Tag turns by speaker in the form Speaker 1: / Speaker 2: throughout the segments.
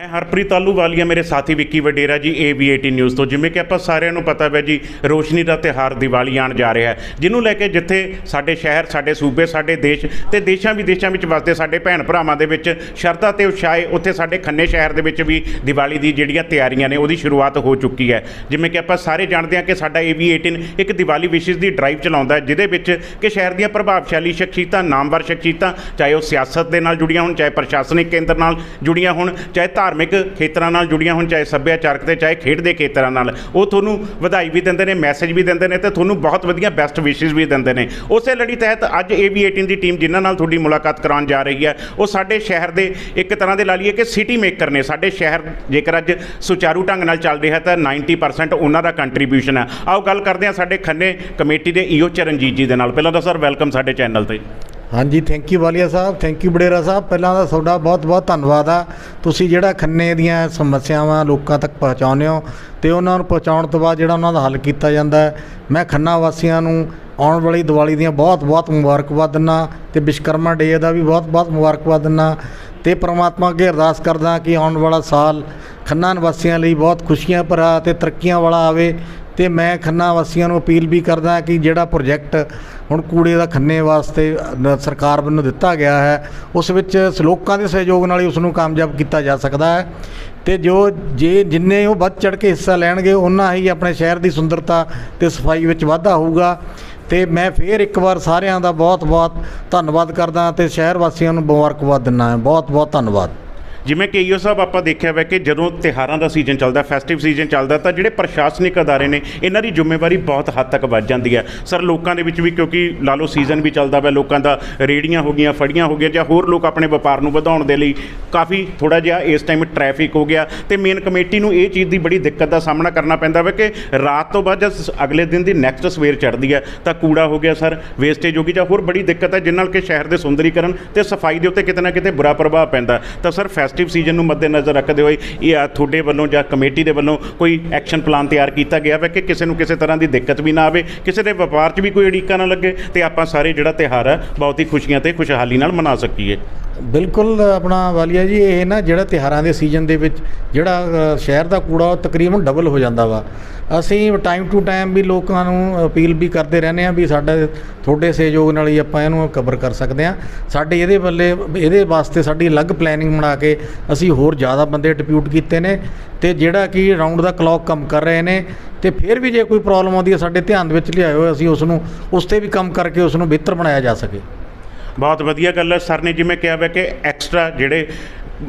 Speaker 1: ਮੈਂ ਹਰਪ੍ਰੀਤ ਆਲੂਵਾਲੀਆ ਮੇਰੇ ਸਾਥੀ ਵਿੱਕੀ ਵਡੇਰਾ ਜੀ AV18 ਨਿਊਜ਼ ਤੋਂ। ਜਿਵੇਂ ਕਿ ਆਪਾਂ ਸਾਰਿਆਂ ਨੂੰ ਪਤਾ ਹੈ ਜੀ, ਰੋਸ਼ਨੀ ਦਾ ਤਿਹਾਰ ਦੀਵਾਲੀ ਆਉਣ ਜਾ ਰਿਹਾ ਹੈ। ਜਿਹਨੂੰ ਲੈ ਕੇ ਜਿੱਥੇ ਸਾਡੇ ਸ਼ਹਿਰ, ਸਾਡੇ ਸੂਬੇ, ਸਾਡੇ ਦੇਸ਼ ਤੇ ਦੇਸ਼ਾਂ ਵਿਦੇਸ਼ਾਂ ਵਿੱਚ ਵਸਦੇ ਸਾਡੇ ਭੈਣ ਭਰਾਵਾਂ ਦੇ ਵਿੱਚ ਸ਼ਰਧਾ ਤੇ ਉਤਸ਼ਾਹ ਉੱਥੇ ਸਾਡੇ ਖੰਨੇ ਸ਼ਹਿਰ ਦੇ ਵਿੱਚ ਵੀ ਦੀਵਾਲੀ ਦੀ ਜਿਹੜੀਆਂ ਤਿਆਰੀਆਂ ਨੇ, ਉਹਦੀ ਸ਼ੁਰੂਆਤ ਹੋ ਚੁੱਕੀ ਹੈ। ਜਿਵੇਂ ਕਿ ਆਪਾਂ ਸਾਰੇ ਜਾਣਦੇ ਹਾਂ ਕਿ ਸਾਡਾ AV18 ਇੱਕ ਦੀਵਾਲੀ ਵਿਸ਼ੇਸ਼ ਦੀ ਡਰਾਈਵ ਚਲਾਉਂਦਾ ਹੈ, ਜਿਹਦੇ ਵਿੱਚ ਕਿ ਸ਼ਹਿਰ ਦੀਆਂ ਪ੍ਰਭਾਵਸ਼ਾਲੀ ਸ਼ਖਸੀਅਤਾਂ, ਨਾਮਵਰ ਸ਼ਖਸੀਅਤਾਂ, ਚਾਹੇ ਉਹ ਸਿਆਸਤ ਦੇ ਨਾਲ ਜੁੜੀਆਂ ਹੋਣ, ਚਾਹੇ ਪ੍ਰਸ਼ਾਸਨਿਕ ਕੇਂਦਰ ਨਾਲ ਜੁੜੀਆਂ ਹੋਣ, ਚਾਹੇ ਧਾਰਮਿਕ ਖੇਤਰਾਂ ਨਾਲ ਜੁੜੀਆਂ ਹੋਣ, ਚਾਹੇ ਸੱਭਿਆਚਾਰਕ ਤੇ ਚਾਹੇ ਖੇਡ ਦੇ ਖੇਤਰਾਂ ਨਾਲ, ਉਹ ਤੁਹਾਨੂੰ ਵਧਾਈ ਵੀ ਦਿੰਦੇ ਨੇ ਮੈਸੇਜ ਵੀ ਦਿੰਦੇ ਨੇ ਤੇ ਤੁਹਾਨੂੰ ਬਹੁਤ ਵਧੀਆ ਬੈਸਟ ਵਿਸ਼ੇਸ ਵੀ ਦਿੰਦੇ ਨੇ। ਉਸੇ ਲੜੀ ਤਹਿਤ ਅੱਜ AV18 ਦੀ ਟੀਮ ਜਿਨ੍ਹਾਂ ਨਾਲ ਤੁਹਾਡੀ ਮੁਲਾਕਾਤ ਕਰਾਉਣ ਜਾ ਰਹੀ ਹੈ, ਉਹ ਸਾਡੇ ਸ਼ਹਿਰ ਦੇ ਇੱਕ ਤਰ੍ਹਾਂ ਦੇ ਲਾ ਲਈਏ ਕਿ ਸਿਟੀ ਮੇਕਰ ਨੇ। ਸਾਡੇ ਸ਼ਹਿਰ ਜੇਕਰ ਅੱਜ ਸੁਚਾਰੂ ਢੰਗ ਨਾਲ ਚੱਲ ਰਿਹਾ ਤਾਂ 90% ਉਹਨਾਂ ਦਾ ਕੰਟਰੀਬਿਊਸ਼ਨ ਹੈ। ਆਓ ਗੱਲ ਕਰਦੇ ਹਾਂ ਸਾਡੇ ਖੰਨੇ ਕਮੇਟੀ ਦੇ ਈਓ ਚਰਨਜੀਤ ਜੀ ਦੇ ਨਾਲ। ਪਹਿਲਾਂ ਤਾਂ ਸਰ ਵੈਲਕਮ ਸਾਡੇ ਚੈਨਲ ਤੇ।
Speaker 2: ਹਾਂਜੀ thank you Walia Sahib thank you Badera ਸਾਹਿਬ। ਪਹਿਲਾਂ ਤਾਂ ਤੁਹਾਡਾ ਬਹੁਤ-ਬਹੁਤ ਧੰਨਵਾਦ ਆ। ਤੁਸੀਂ ਜਿਹੜਾ ਖੰਨੇ ਦੀਆਂ ਸਮੱਸਿਆਵਾਂ ਲੋਕਾਂ ਤੱਕ ਪਹੁੰਚਾਉਂਦੇ ਹੋ ਤੇ ਉਹਨਾਂ ਨੂੰ ਪਹੁੰਚਾਉਣ ਤੋਂ ਬਾਅਦ ਜਿਹੜਾ ਉਹਨਾਂ ਦਾ ਹੱਲ ਕੀਤਾ ਜਾਂਦਾ ਮੈਂ ਖੰਨਾ ਵਾਸੀਆਂ ਨੂੰ ਆਉਣ ਵਾਲੀ ਦੀਵਾਲੀ ਦੀਆਂ ਬਹੁਤ-ਬਹੁਤ ਮੁਬਾਰਕਬਾਦ ਦਿੰਦਾ ਤੇ ਵਿਸ਼ਕਰਮਾ ਡੇ ਦਾ ਵੀ ਬਹੁਤ-ਬਹੁਤ ਮੁਬਾਰਕਬਾਦ ਦਿੰਦਾ ਤੇ ਪ੍ਰਮਾਤਮਾ ਅੱਗੇ ਅਰਦਾਸ ਕਰਦਾ ਕਿ ਆਉਣ ਵਾਲਾ ਸਾਲ ਖੰਨਾ ਨਿਵਾਸੀਆਂ ਲਈ ਬਹੁਤ ਖੁਸ਼ੀਆਂ ਭਰਾ ਤੇ ਤਰੱਕੀਆਂ ਵਾਲਾ ਆਵੇ ਤੇ ਮੈਂ ਖੰਨਾ ਵਾਸੀਆਂ ਨੂੰ ਅਪੀਲ ਵੀ ਕਰਦਾ ਕਿ ਜਿਹੜਾ ਪ੍ਰੋਜੈਕਟ ਹੁਣ ਕੂੜੇ ਦਾ ਖੰਨੇ ਵਾਸਤੇ ਸਰਕਾਰ ਵੱਲੋਂ ਦਿੱਤਾ ਗਿਆ ਹੈ। ਉਸ ਵਿੱਚ ਲੋਕਾਂ ਦੇ ਸਹਿਯੋਗ ਨਾਲ ਹੀ ਉਸ ਨੂੰ ਕਾਮਯਾਬ ਕੀਤਾ ਜਾ ਸਕਦਾ ਹੈ। ਤੇ ਜੋ, ਜੇ ਜਿੰਨੇ ਉਹ ਵੱਧ ਚੜ ਕੇ ਹਿੱਸਾ ਲੈਣਗੇ ਉਹਨਾਂ ਹੀ ਆਪਣੇ ਸ਼ਹਿਰ ਦੀ ਸੁੰਦਰਤਾ ਤੇ ਸਫ਼ਾਈ ਵਿੱਚ ਵਾਧਾ ਹੋਊਗਾ। ਤੇ ਮੈਂ ਫੇਰ ਇੱਕ ਵਾਰ ਸਾਰਿਆਂ ਦਾ ਬਹੁਤ-ਬਹੁਤ ਧੰਨਵਾਦ ਕਰਦਾ ਤੇ ਸ਼ਹਿਰ ਵਾਸੀਆਂ ਨੂੰ ਮੁਬਾਰਕਬਾਦ ਦਿੰਦਾ ਹਾਂ। ਬਹੁਤ-ਬਹੁਤ ਧੰਨਵਾਦ।
Speaker 1: ਜਿਵੇਂ ਕਿ ਈਓ ਸਾਹਿਬ ਆਪਾਂ ਦੇਖਿਆ ਵਾ ਕਿ ਜਦੋਂ ਤਿਹਾਰਾਂ ਦਾ ਸੀਜ਼ਨ ਚੱਲਦਾ ਫੈਸਟਿਵ ਸੀਜ਼ਨ ਚੱਲਦਾ, ਤਾਂ ਜਿਹੜੇ ਪ੍ਰਸ਼ਾਸਨਿਕ ਅਦਾਰੇ ਨੇ, ਇਹਨਾਂ ਦੀ ਜ਼ਿੰਮੇਵਾਰੀ ਬਹੁਤ ਹੱਦ ਤੱਕ ਵੱਧ ਜਾਂਦੀ ਹੈ। ਸਰ, ਲੋਕਾਂ ਦੇ ਵਿੱਚ ਵੀ ਕਿਉਂਕਿ ਲਾ ਲਓ ਸੀਜ਼ਨ ਵੀ ਚੱਲਦਾ ਵਾ ਲੋਕਾਂ ਦਾ ਰੇੜੀਆਂ ਹੋ ਗਈਆਂ, ਫੜੀਆਂ ਹੋ ਗਈਆਂ, ਜਾਂ ਹੋਰ ਲੋਕ ਆਪਣੇ ਵਪਾਰ ਨੂੰ ਵਧਾਉਣ ਦੇ ਲਈ ਕਾਫੀ ਥੋੜਾ ਜਿਹਾ ਇਸ ਟਾਈਮ ਟ੍ਰੈਫਿਕ ਹੋ ਗਿਆ। ਤੇ ਮੇਨ ਕਮੇਟੀ ਨੂੰ ਇਹ ਚੀਜ਼ ਦੀ ਬੜੀ ਦਿੱਕਤ ਦਾ ਸਾਹਮਣਾ ਕਰਨਾ ਪੈਂਦਾ ਵਾ ਕਿ ਰਾਤ ਤੋਂ ਬਾਅਦ ਜਦ ਅਗਲੇ ਦਿਨ ਦੀ ਨੈਕਸਟ ਸਵੇਰ ਚੜ੍ਹਦੀ ਹੈ, ਤਾਂ ਕੂੜਾ ਹੋ ਗਿਆ ਸਰ ਵੇਸਟੇਜ ਹੋ ਗਈ, ਜਾਂ ਹੋਰ ਬੜੀ ਦਿੱਕਤ ਹੈ ਜਿਸ ਨਾਲ ਕਿ ਸ਼ਹਿਰ ਦੇ ਸੁੰਦਰੀਕਰਨ ਤੇ ਸਫ਼ਾਈ ਦੇ ਉੱਤੇ ਕਿਤੇ ਨਾ ਕਿਤੇ ਬੁਰਾ ਪ੍ਰਭਾਵ ਪੈਂਦਾ। ਤਾਂ ਸਰ ਫੈਸਟਿਵ ਸੀਜ਼ਨ ਨੂੰ ਮੱਦੇਨਜ਼ਰ ਰੱਖਦੇ ਹੋਏ ਇਹ ਆ ਤੁਹਾਡੇ ਵੱਲੋਂ ਜਾਂ ਕਮੇਟੀ ਦੇ ਵੱਲੋਂ ਕੋਈ ਐਕਸ਼ਨ ਪਲਾਨ ਤਿਆਰ ਕੀਤਾ ਗਿਆ ਵਾ ਕਿ ਕਿਸੇ ਨੂੰ ਕਿਸੇ ਤਰ੍ਹਾਂ ਦੀ ਦਿੱਕਤ ਵੀ ਨਾ ਆਵੇ, ਕਿਸੇ ਦੇ ਵਪਾਰ 'ਚ ਵੀ ਕੋਈ ਅੜੀਕਾ ਨਾ ਲੱਗੇ ਤੇ ਆਪਾਂ ਸਾਰੇ ਜਿਹੜਾ ਤਿਉਹਾਰ ਹੈ ਬਹੁਤ ਹੀ ਖੁਸ਼ੀਆਂ ਤੇ ਖੁਸ਼ਹਾਲੀ ਨਾਲ ਮਨਾ ਸਕੀਏ।
Speaker 2: ਬਿਲਕੁਲ ਆਪਣਾ ਵਾਲੀਆ ਜੀ, ਇਹ ਨਾ ਜਿਹੜਾ ਤਿਹਾਰਾਂ ਦੇ ਸੀਜ਼ਨ ਦੇ ਵਿੱਚ ਜਿਹੜਾ ਸ਼ਹਿਰ ਦਾ ਕੂੜਾ, ਉਹ ਤਕਰੀਬਨ ਡਬਲ ਹੋ ਜਾਂਦਾ ਵਾ। ਅਸੀਂ ਟਾਈਮ ਟੂ ਟਾਈਮ ਵੀ ਲੋਕਾਂ ਨੂੰ ਅਪੀਲ ਵੀ ਕਰਦੇ ਰਹਿੰਦੇ ਆ ਵੀ ਸਾਡਾ ਤੁਹਾਡੇ ਸਹਿਯੋਗ ਨਾਲ ਹੀ ਆਪਾਂ ਇਹਨੂੰ ਕਵਰ ਕਰ ਸਕਦੇ ਆ ਸਾਡੇ ਇਹਦੇ ਵੱਲੇ, ਇਹਦੇ ਵਾਸਤੇ ਸਾਡੀ ਅਲੱਗ ਪਲੈਨਿੰਗ ਬਣਾ ਕੇ ਅਸੀਂ ਹੋਰ ਜ਼ਿਆਦਾ ਬੰਦੇ ਡਿਪਿਊਟ ਕੀਤੇ ਨੇ ਤੇ ਜਿਹੜਾ ਕਿ ਰਾਉਂਡ ਦਾ ਕਲੌਕ ਕੰਮ ਕਰ ਰਹੇ ਨੇ ਤੇ ਫਿਰ ਵੀ ਜੇ ਕੋਈ ਪ੍ਰੋਬਲਮ ਆਉਂਦੀ ਹੈ, ਸਾਡੇ ਧਿਆਨ ਦੇ ਵਿੱਚ ਲਿਆਇਓ ਅਸੀਂ ਉਸ ਨੂੰ ਉਸ ਤੇ ਵੀ ਕੰਮ ਕਰਕੇ ਉਸ ਨੂੰ ਬਿਹਤਰ ਬਣਾਇਆ ਜਾ ਸਕੇ।
Speaker 1: ਬਹੁਤ ਵਧੀਆ ਗੱਲ ਹੈ। ਸਰ ਨੇ ਜਿਵੇਂ ਕਿਹਾ ਵਾ ਕਿ ਐਕਸਟਰਾ ਜਿਹੜੇ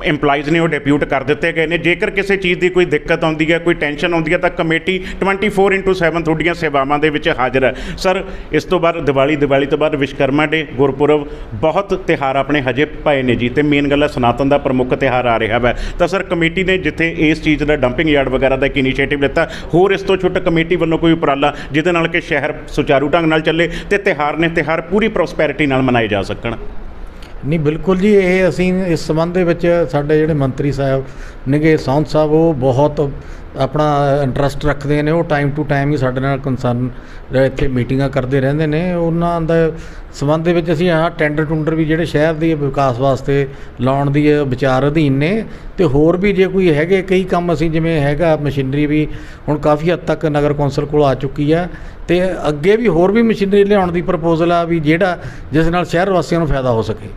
Speaker 1: EMPLOYEES ਨੇ ਉਹ ਡਿਪਿਊਟ ਕਰ ਦਿੱਤੇ ਗਏ ਨੇ। ਜੇਕਰ ਕਿਸੇ ਚੀਜ਼ ਦੀ ਕੋਈ ਦਿੱਕਤ ਆਉਂਦੀ ਹੈ, ਕੋਈ ਟੈਨਸ਼ਨ ਆਉਂਦੀ ਹੈ, ਤਾਂ ਕਮੇਟੀ 24/7 ਤੁਹਾਡੀਆਂ ਸੇਵਾਵਾਂ ਦੇ ਵਿੱਚ ਹਾਜ਼ਰ ਹੈ। ਸਰ ਇਸ ਤੋਂ ਬਾਅਦ ਦੀਵਾਲੀ ਦੀਵਾਲੀ ਤੋਂ ਬਾਅਦ ਵਿਸ਼ਕਰਮਾ ਡੇ ਗੁਰਪੁਰਬ, ਬਹੁਤ ਤਿਹਾਰ ਆਪਣੇ ਹਜੇ ਪਏ ਨੇ ਜੀ। ਤੇ ਮੇਨ ਗੱਲ ਹੈ, ਸਨਾਤਨ ਦਾ ਪ੍ਰਮੁੱਖ ਤਿਹਾਰ ਆ ਰਿਹਾ ਹੈ ਤਾਂ ਸਰ ਕਮੇਟੀ ਨੇ ਜਿੱਥੇ ਇਸ ਚੀਜ਼ ਦਾ ਡੰਪਿੰਗ ਯਾਰਡ ਵਗੈਰਾ ਦਾ ਇੱਕ ਇਨੀਸ਼ੀਏਟਿਵ ਲਿੱਤਾ, ਹੋਰ ਇਸ ਤੋਂ ਛੁੱਟ ਕਮੇਟੀ ਵੱਲੋਂ ਕੋਈ ਉਪਰਾਲਾ, ਜਿਹਦੇ ਨਾਲ ਕਿ ਸ਼ਹਿਰ ਸੁਚਾਰੂ ਢੰਗ ਨਾਲ ਚੱਲੇ ਤੇ ਤਿਹਾਰ ਨੇ ਤਿਹਾਰ ਪੂਰੀ ਪ੍ਰੋਸਪੈਰਿਟੀ ਨਾਲ ਮਨਾਏ ਜਾ ਸਕਣ।
Speaker 2: ਨਹੀਂ, ਬਿਲਕੁਲ ਜੀ, ਇਹ ਅਸੀਂ ਇਸ ਸੰਬੰਧ ਦੇ ਵਿੱਚ ਸਾਡੇ ਜਿਹੜੇ ਮੰਤਰੀ ਸਾਹਿਬ ਨਿਗੇ ਸੌਂਦ ਸਾਹਿਬ, ਉਹ ਬਹੁਤ ਆਪਣਾ ਇੰਟਰਸਟ ਰੱਖਦੇ ਨੇ, ਉਹ ਟਾਈਮ ਟੂ ਟਾਈਮ ਹੀ ਸਾਡੇ ਨਾਲ ਕੰਸਰਨ ਇੱਥੇ ਮੀਟਿੰਗਾਂ ਕਰਦੇ ਰਹਿੰਦੇ ਨੇ। ਉਹਨਾਂ ਦਾ ਸੰਬੰਧ ਦੇ ਵਿੱਚ ਅਸੀਂ ਆਹ ਟੈਂਡਰ ਟੁੰਡਰ ਵੀ ਜਿਹੜੇ ਸ਼ਹਿਰ ਦੀ ਵਿਕਾਸ ਵਾਸਤੇ ਲਾਉਣ ਦੀ ਵਿਚਾਰ ਅਧੀਨ ਨੇ। ਤੇ ਹੋਰ ਵੀ ਜੇ ਕੋਈ ਹੈਗੇ, ਕਈ ਕੰਮ ਅਸੀਂ ਜਿਵੇਂ ਹੈਗਾ, ਮਸ਼ੀਨਰੀ ਵੀ ਹੁਣ ਕਾਫੀ ਹੱਦ ਤੱਕ ਨਗਰ ਕੌਂਸਲ ਕੋਲ ਆ ਚੁੱਕੀ ਆ। ਤੇ ਅੱਗੇ ਵੀ ਹੋਰ ਵੀ ਮਸ਼ੀਨਰੀ ਲਿਆਉਣ ਦੀ ਪ੍ਰਪੋਜ਼ਲ ਆ ਵੀ ਜਿਹੜਾ, ਜਿਸ ਨਾਲ ਸ਼ਹਿਰ ਵਾਸੀਆਂ ਨੂੰ ਫਾਇਦਾ ਹੋ ਸਕੇ।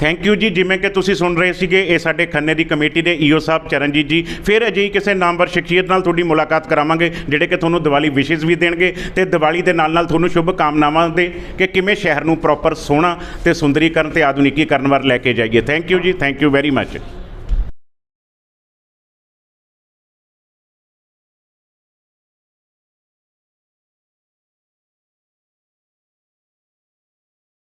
Speaker 1: ਥੈਂਕ ਯੂ ਜੀ, ਜਿਵੇਂ ਕਿ ਤੁਸੀਂ ਸੁਣ ਰਹੇ ਸੀਗੇ, ਇਹ ਸਾਡੇ ਖੰਨੇ ਦੀ ਕਮੇਟੀ ਦੇ ਈਓ ਸਾਹਿਬ ਚਰਨਜੀਤ ਜੀ। ਫਿਰ ਅਜਿਹੀ ਕਿਸੇ ਨਾਮਵਰ ਸ਼ਖਸੀਅਤ ਨਾਲ ਤੁਹਾਡੀ ਮੁਲਾਕਾਤ ਕਰਾਵਾਂਗੇ, ਜਿਹੜੇ ਕਿ ਤੁਹਾਨੂੰ ਦੀਵਾਲੀ ਵਿਸ਼ੇਸ ਵੀ ਦੇਣਗੇ ਤੇ ਦੀਵਾਲੀ ਦੇ ਨਾਲ ਨਾਲ ਤੁਹਾਨੂੰ ਸ਼ੁਭ ਕਾਮਨਾਵਾਂ ਦੇ ਕਿ ਕਿਵੇਂ ਸ਼ਹਿਰ ਨੂੰ ਪ੍ਰੋਪਰ ਸੋਹਣਾ ਤੇ ਸੁੰਦਰੀਕਰਨ ਤੇ ਆਧੁਨਿਕੀਕਰਨ ਵੱਲ ਲੈ ਕੇ ਜਾਈਏ। ਥੈਂਕ ਯੂ ਜੀ ਥੈਂਕ ਯੂ ਵੈਰੀ ਮੱਚ